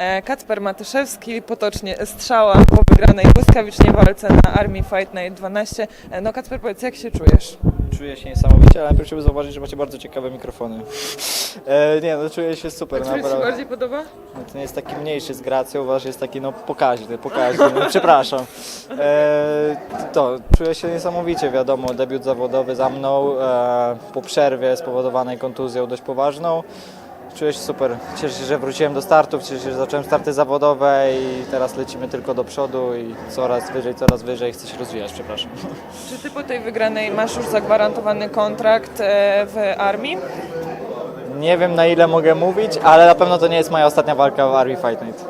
E, Kacper Matyszewski, potocznie Strzała po wygranej błyskawicznie walce na Army Fight Night 12. E, No Kacper, powiedz, jak się czujesz? Czuję się niesamowicie, ale najpierw chciałbym zauważyć, że macie bardzo ciekawe mikrofony. E, nie, no czuję się super, Który Ci się bardziej podoba? No, Ten jest taki mniejszy z gracją, wasz jest taki no pokaźny, pokaźny, no, przepraszam. E, to, czuję się niesamowicie, wiadomo, debiut zawodowy za mną, e, po przerwie spowodowanej kontuzją dość poważną. Czuję się super, cieszę się, że wróciłem do startów, cieszę się, że zacząłem starty zawodowe i teraz lecimy tylko do przodu i coraz wyżej, coraz wyżej, chcę się rozwijać, przepraszam. Czy Ty po tej wygranej masz już zagwarantowany kontrakt e, w armii? Nie wiem na ile mogę mówić, ale na pewno to nie jest moja ostatnia walka w Army Fight Night.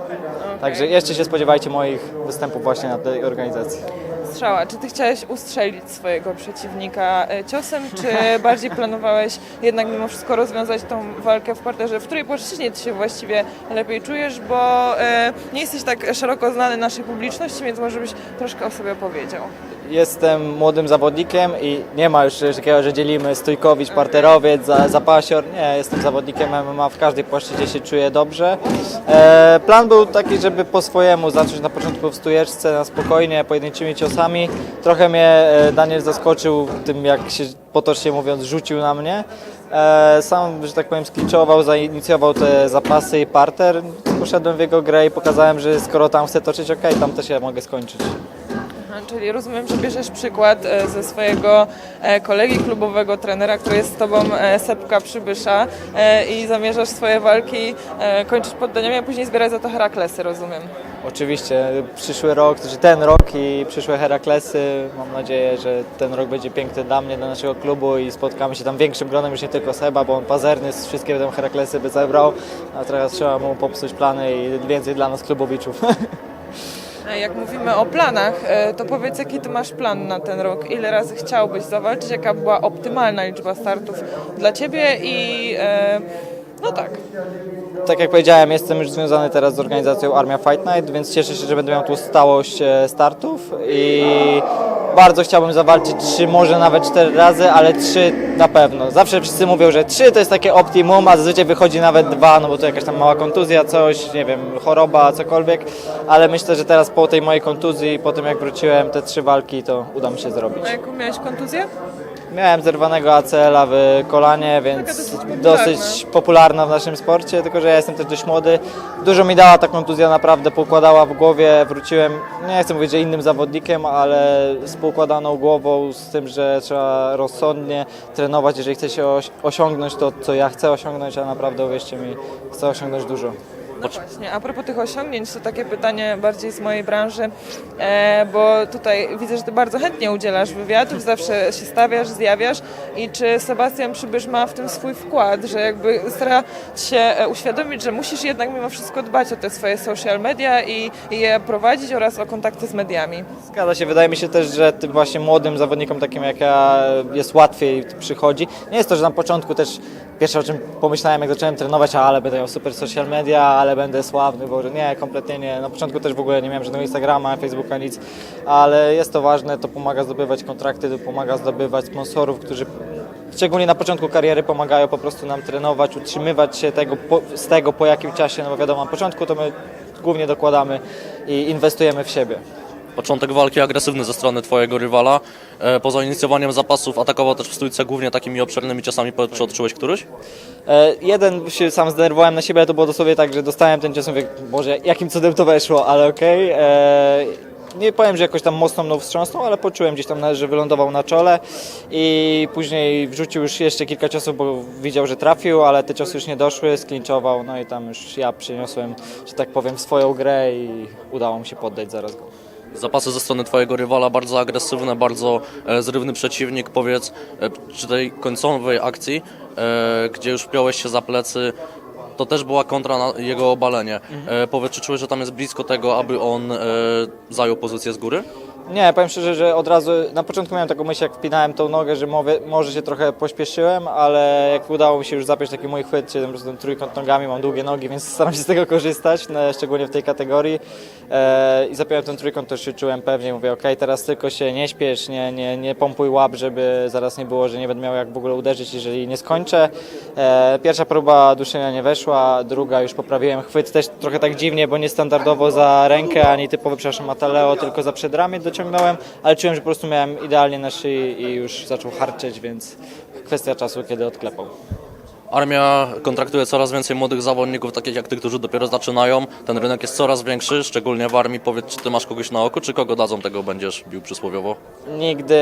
Także jeszcze się spodziewajcie moich występów właśnie na tej organizacji. Strzała, czy Ty chciałeś ustrzelić swojego przeciwnika e, ciosem, czy bardziej planowałeś jednak mimo wszystko rozwiązać tą walkę w parterze, w której płaszczyźnie Ty się właściwie lepiej czujesz, bo e, nie jesteś tak szeroko znany naszej publiczności, więc może byś troszkę o sobie opowiedział. Jestem młodym zawodnikiem i nie ma już takiego, że dzielimy stójkowicz, parterowiec, za- zapasior. Nie, jestem zawodnikiem MMA, w każdej płaszczyźnie się czuję dobrze. E, plan był taki, żeby po swojemu zacząć na początku w stójeczce, na spokojnie, pojedynczymi ciosami. Trochę mnie e, Daniel zaskoczył tym, jak się potocznie mówiąc rzucił na mnie. E, sam, że tak powiem, skliczował, zainicjował te zapasy i parter. Poszedłem w jego grę i pokazałem, że skoro tam chcę toczyć, okej, tam też ja mogę skończyć. Aha, Czyli rozumiem, że bierzesz przykład e, ze swojego e, kolegi klubowego, trenera, który jest z Tobą, e, Sepka Przybysza i zamierzasz swoje walki kończyć poddaniami, a później zbierać za to Heraklesy, rozumiem. Oczywiście, przyszły rok, czy ten rok i przyszłe Heraklesy. Mam nadzieję, że ten rok będzie piękny dla mnie, dla naszego klubu i spotkamy się tam większym gronem, już nie tylko Seba, bo on pazerny, wszystkie tam Heraklesy by zebrał, a teraz trzeba mu popsuć plany i więcej dla nas klubowiczów. E, Jak mówimy o planach, e, to powiedz, jaki ty masz plan na ten rok? Ile razy chciałbyś zawalczyć? Jaka była optymalna liczba startów dla ciebie? I e, no tak. tak jak powiedziałem, jestem już związany teraz z organizacją Armia Fight Night, więc cieszę się, że będę miał tu stałość startów i bardzo chciałbym zawalczyć trzy, może nawet cztery razy, ale trzy na pewno. Zawsze wszyscy mówią, że trzy to jest takie optimum, a zazwyczaj wychodzi nawet dwa, no bo to jakaś tam mała kontuzja, coś, nie wiem, choroba, cokolwiek, ale myślę, że teraz po tej mojej kontuzji, po tym jak wróciłem, te trzy walki, to uda mi się zrobić. A jaką miałeś kontuzję? Miałem zerwanego ACL-a w kolanie, więc dosyć popularna. dosyć popularna w naszym sporcie, tylko że ja jestem też dość młody. Dużo mi dała ta kontuzja, naprawdę poukładała w głowie, wróciłem, nie chcę mówić, że innym zawodnikiem, ale z poukładaną głową, z tym, że trzeba rozsądnie trenować, jeżeli chce się osiągnąć to, co ja chcę osiągnąć, a naprawdę, uwierzcie mi, chcę osiągnąć dużo. No właśnie, a propos tych osiągnięć, to takie pytanie bardziej z mojej branży, e, bo tutaj widzę, że ty bardzo chętnie udzielasz wywiadów, zawsze się stawiasz, zjawiasz i czy Sebastian Przybysz ma w tym swój wkład, że jakby stara się e, uświadomić, że musisz jednak mimo wszystko dbać o te swoje social media i, i je prowadzić oraz o kontakty z mediami. Zgadza się, wydaje mi się też, że tym właśnie młodym zawodnikom takim jak ja jest łatwiej przychodzi. Nie jest to, że na początku też pierwsze o czym pomyślałem jak zacząłem trenować, a, ale będę miał super social media, ale będę sławny, bo nie, kompletnie nie. Na początku też w ogóle nie miałem żadnego Instagrama, Facebooka, nic, ale jest to ważne, to pomaga zdobywać kontrakty, to pomaga zdobywać sponsorów, którzy szczególnie na początku kariery pomagają po prostu nam trenować, utrzymywać się tego, po, z tego po jakim czasie, no bo wiadomo, na początku to my głównie dokładamy i inwestujemy w siebie. Początek walki agresywny ze strony twojego rywala. E, Poza inicjowaniem zapasów atakował też w stójce głównie takimi obszernymi ciosami. Powiedz, Czy odczułeś któryś? E, jeden się sam zdenerwowałem na siebie, to było dosłownie tak, że dostałem ten cios, mówię, Boże, jakim cudem to weszło, ale okej. E, Nie powiem, że jakoś tam mocno mną wstrząsnął, ale poczułem gdzieś tam, że wylądował na czole i później wrzucił już jeszcze kilka ciosów, bo widział, że trafił, ale te ciosy już nie doszły, sklinczował, no i tam już ja przyniosłem, że tak powiem, swoją grę i udało mi się poddać zaraz go. Zapasy ze strony twojego rywala bardzo agresywne, bardzo e, zrywny przeciwnik. Powiedz, e, przy tej końcowej akcji, e, gdzie już wpiąłeś się za plecy, to też była kontra na jego obalenie. E, Powiedz, czy czułeś, że tam jest blisko tego, aby on zajął pozycję z góry? Nie, powiem szczerze, że od razu na początku miałem taką myśl, jak wpinałem tą nogę, że może się trochę pośpieszyłem, ale jak udało mi się już zapiąć taki mój chwyt, czyli ten trójkąt nogami, mam długie nogi, więc staram się z tego korzystać, no, szczególnie w tej kategorii. E, I zapiąłem ten trójkąt, to się czułem pewnie, mówię, ok, teraz tylko się nie śpiesz, nie, nie, nie pompuj łap, żeby zaraz nie było, że nie będę miał jak w ogóle uderzyć, jeżeli nie skończę. E, pierwsza próba duszenia nie weszła, druga już poprawiłem chwyt, też trochę tak dziwnie, bo nie standardowo za rękę, ani typowy, przepraszam, Mataleo, tylko za przedramię dociągnąłem, ale czułem, że po prostu miałem idealnie na szyi i już zaczął harczeć, więc kwestia czasu, kiedy odklepał. Armia kontraktuje coraz więcej młodych zawodników, takich jak ty, którzy dopiero zaczynają. Ten rynek jest coraz większy, szczególnie w armii. Powiedz, czy ty masz kogoś na oku, czy kogo dadzą, tego będziesz bił przysłowiowo? Nigdy,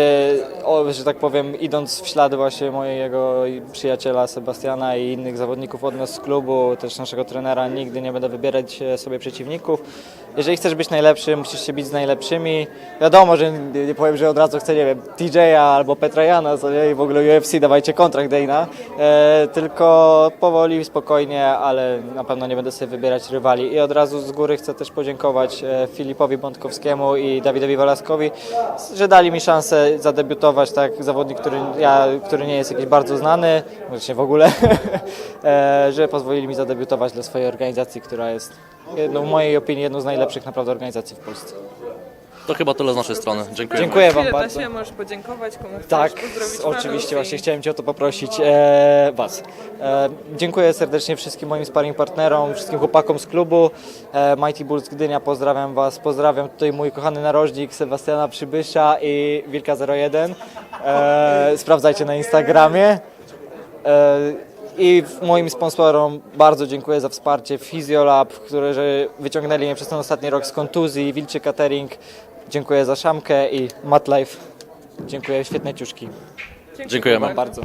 o, że tak powiem, idąc w ślady właśnie mojego przyjaciela Sebastiana i innych zawodników od nas z klubu, też naszego trenera, nigdy nie będę wybierać e, sobie przeciwników. Jeżeli chcesz być najlepszy, musisz się bić z najlepszymi. Wiadomo, że nie, powiem, że od razu chcę, nie wiem, TJ'a albo Petra Jana, i w ogóle UFC, dawajcie kontrakt Dana. E, tylko powoli, spokojnie, ale na pewno nie będę sobie wybierać rywali. I od razu z góry chcę też podziękować e, Filipowi Bątkowskiemu i Dawidowi Walaskowi, że dali mi szansę zadebiutować, tak, zawodnik, który, ja, który nie jest jakiś bardzo znany, właśnie w ogóle, e, że pozwolili mi zadebiutować dla swojej organizacji, która jest, jedną, w mojej opinii, jedną z najlepszych naprawdę organizacji w Polsce. To chyba tyle z naszej strony. Dziękuję. Dziękuję Wam Chwilę bardzo. Tasia, możesz podziękować komu chcesz, Tak, oczywiście, właśnie chciałem Cię o to poprosić e, Was. E, dziękuję serdecznie wszystkim moim sparring partnerom, wszystkim chłopakom z klubu. E, Mighty Bulls Gdynia, pozdrawiam Was. Pozdrawiam tutaj mój kochany narożnik Sebastiana Przybysza i Wilka01. E, sprawdzajcie na Instagramie. E, I moim sponsorom bardzo dziękuję za wsparcie Physiolab, które że wyciągnęli mnie przez ten ostatni rok z kontuzji, Wilczy Catering. Dziękuję za szamkę i MatLife. Dziękuję, świetne ciuszki. Dziękujemy. Wam bardzo.